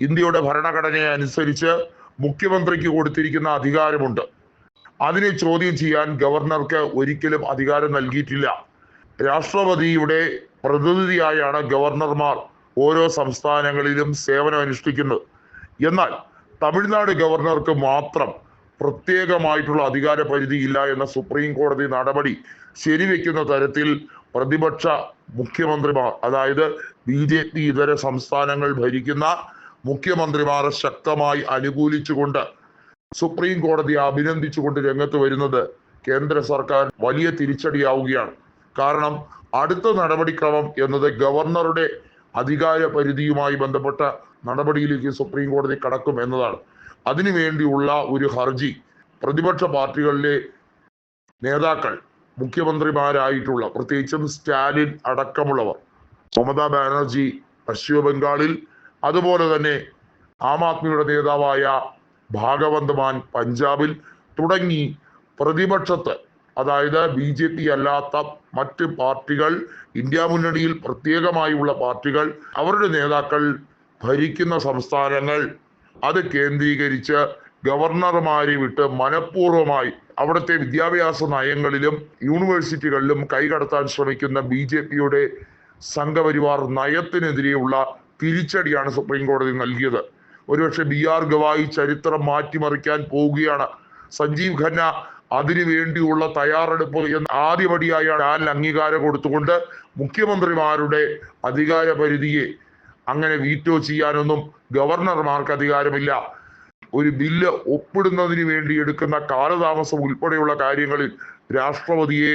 ഇന്ത്യയുടെ ഭരണഘടനയെ അനുസരിച്ച് മുഖ്യമന്ത്രിക്ക് കൊടുത്തിരിക്കുന്ന അധികാരമുണ്ട്. അതിനെ ചോദ്യം ചെയ്യാൻ ഗവർണർക്ക് ഒരിക്കലും അധികാരം നൽകിയിട്ടില്ല. രാഷ്ട്രപതിയുടെ പ്രതിനിധിയായാണ് ഗവർണർമാർ ഓരോ സംസ്ഥാനങ്ങളിലും സേവനം അനുഷ്ഠിക്കുന്നത് എന്നാൽ തമിഴ്നാട് ഗവർണർക്ക് മാത്രം പ്രത്യേകമായിട്ടുള്ള അധികാര പരിധിയില്ല എന്ന സുപ്രീം കോടതി നടപടി ശരിവെക്കുന്ന തരത്തിൽ പ്രതിപക്ഷ മുഖ്യമന്ത്രിമാർ അതായത് ബി ജെ പി ഇതര സംസ്ഥാനങ്ങൾ ഭരിക്കുന്ന മുഖ്യമന്ത്രിമാർ ശക്തമായി അനുകൂലിച്ചുകൊണ്ട് സുപ്രീം കോടതി അഭിനന്ദിച്ചുകൊണ്ട് രംഗത്ത് വരുന്നത് കേന്ദ്ര സർക്കാർ വലിയ തിരിച്ചടിയാവുകയാണ്. കാരണം അടുത്ത നടപടിക്രമം എന്നത് ഗവർണറുടെ അധികാര പരിധിയുമായി ബന്ധപ്പെട്ട നടപടിയിലേക്ക് സുപ്രീം കോടതി കടക്കും എന്നതാണ്. അതിനുവേണ്ടിയുള്ള ഒരു ഹർജി പ്രതിപക്ഷ പാർട്ടികളിലെ നേതാക്കൾ മുഖ്യമന്ത്രിമാരായിട്ടുള്ള പ്രത്യേകിച്ചും സ്റ്റാലിൻ അടക്കമുള്ളവർ മമതാ ബാനർജി പശ്ചിമ ബംഗാളിൽ അതുപോലെ തന്നെ ആം ആദ്മിയുടെ നേതാവായ ഭാഗവന്ത് മാൻ പഞ്ചാബിൽ തുടങ്ങി പ്രതിപക്ഷത്ത് അതായത് ബി ജെ പി അല്ലാത്ത മറ്റ് പാർട്ടികൾ ഇന്ത്യ മുന്നണിയിൽ പ്രത്യേകമായുള്ള പാർട്ടികൾ അവരുടെ നേതാക്കൾ ഭരിക്കുന്ന സംസ്ഥാനങ്ങൾ അത് കേന്ദ്രീകരിച്ച് ഗവർണർമാരെ വിട്ട് മനഃപൂർവമായി അവിടുത്തെ വിദ്യാഭ്യാസ നയങ്ങളിലും യൂണിവേഴ്സിറ്റികളിലും കൈകടത്താൻ ശ്രമിക്കുന്ന ബി ജെ പിയുടെ സംഘപരിവാർ നയത്തിനെതിരെയുള്ള തിരിച്ചടിയാണ് സുപ്രീം കോടതി നൽകിയത്. ഒരുപക്ഷെ ബി ആർ ഗവായി ചരിത്രം മാറ്റിമറിക്കാൻ പോവുകയാണ്. സഞ്ജീവ് ഖന്ന അതിനു വേണ്ടിയുള്ള തയ്യാറെടുപ്പ് എന്ന ആദ്യപടിയായാണ് ആ അംഗീകാരം കൊടുത്തുകൊണ്ട് മുഖ്യമന്ത്രിമാരുടെ അധികാര പരിധിയെ അങ്ങനെ വീറ്റോ ചെയ്യാനൊന്നും ഗവർണർമാർക്ക് അധികാരമില്ല. ഒരു ബില്ല് ഒപ്പിടുന്നതിന് വേണ്ടി എടുക്കുന്ന കാലതാമസം ഉൾപ്പെടെയുള്ള കാര്യങ്ങളിൽ രാഷ്ട്രപതിയെ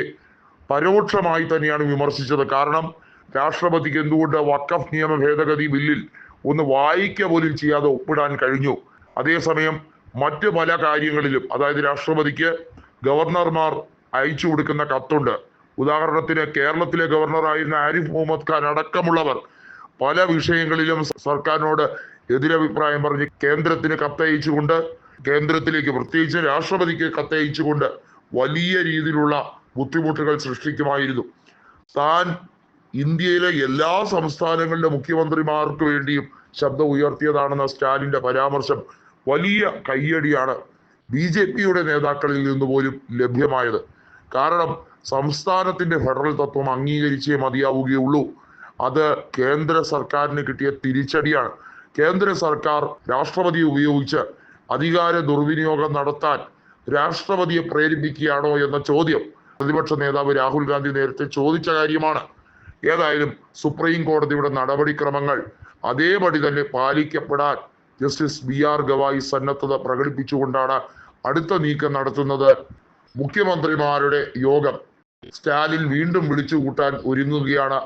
പരോക്ഷമായി തന്നെയാണ് വിമർശിച്ചത്. കാരണം രാഷ്ട്രപതിക്ക് എന്തുകൊണ്ട് വക്കഫ് നിയമ ഭേദഗതി ബില്ലിൽ ഒന്ന് വായിക്കുക പോലും ചെയ്യാതെ ഒപ്പിടാൻ കഴിഞ്ഞു? അതേസമയം മറ്റു പല കാര്യങ്ങളിലും അതായത് രാഷ്ട്രപതിക്ക് ഗവർണർമാർ അയച്ചു കൊടുക്കുന്ന കത്തുണ്ട്. ഉദാഹരണത്തിന് കേരളത്തിലെ ഗവർണറായിരുന്ന ആരിഫ് മുഹമ്മദ് ഖാൻ അടക്കമുള്ളവർ പല വിഷയങ്ങളിലും സർക്കാരിനോട് എതിരഭിപ്രായം പറഞ്ഞ് കേന്ദ്രത്തിന് കത്തയച്ചുകൊണ്ട് കേന്ദ്രത്തിലേക്ക് പ്രത്യേകിച്ച് രാഷ്ട്രപതിക്ക് കത്തയച്ചുകൊണ്ട് വലിയ രീതിയിലുള്ള ബുദ്ധിമുട്ടുകൾ സൃഷ്ടിക്കുമായിരുന്നു. താൻ ഇന്ത്യയിലെ എല്ലാ സംസ്ഥാനങ്ങളിലെ മുഖ്യമന്ത്രിമാർക്ക് വേണ്ടിയും ശബ്ദം ഉയർത്തിയതാണെന്ന സ്റ്റാലിന്റെ പരാമർശം വലിയ കയ്യടിയാണ് ബി ജെ പിയുടെ നേതാക്കളിൽ നിന്ന് പോലും ലഭ്യമായത്. കാരണം സംസ്ഥാനത്തിന്റെ ഫെഡറൽ തത്വം അംഗീകരിച്ചേ മതിയാവുകയുള്ളൂ. അത് കേന്ദ്ര സർക്കാരിന് കിട്ടിയ തിരിച്ചടിയാണ്. കേന്ദ്ര സർക്കാർ രാഷ്ട്രപതി ഉപയോഗിച്ച് അധികാര ദുർവിനിയോഗം നടത്താൻ രാഷ്ട്രപതിയെ പ്രേരിപ്പിക്കുകയാണോ എന്ന ചോദ്യം പ്രതിപക്ഷ നേതാവ് രാഹുൽ ഗാന്ധി നേരത്തെ ചോദിച്ച കാര്യമാണ്. ഏതായാലും സുപ്രീം കോടതിയുടെ നടപടിക്രമങ്ങൾ അതേപടി തന്നെ പാലിക്കപ്പെടാൻ ജസ്റ്റിസ് ബി ആർ ഗവായി സന്നദ്ധത പ്രകടിപ്പിച്ചുകൊണ്ടാണ് അടുത്ത നീക്കം നടത്തുന്നത്. മുഖ്യമന്ത്രിമാരുടെ യോഗം സ്റ്റാലിൻ വീണ്ടും വിളിച്ചു കൂട്ടാൻ ഒരുങ്ങുകയാണ്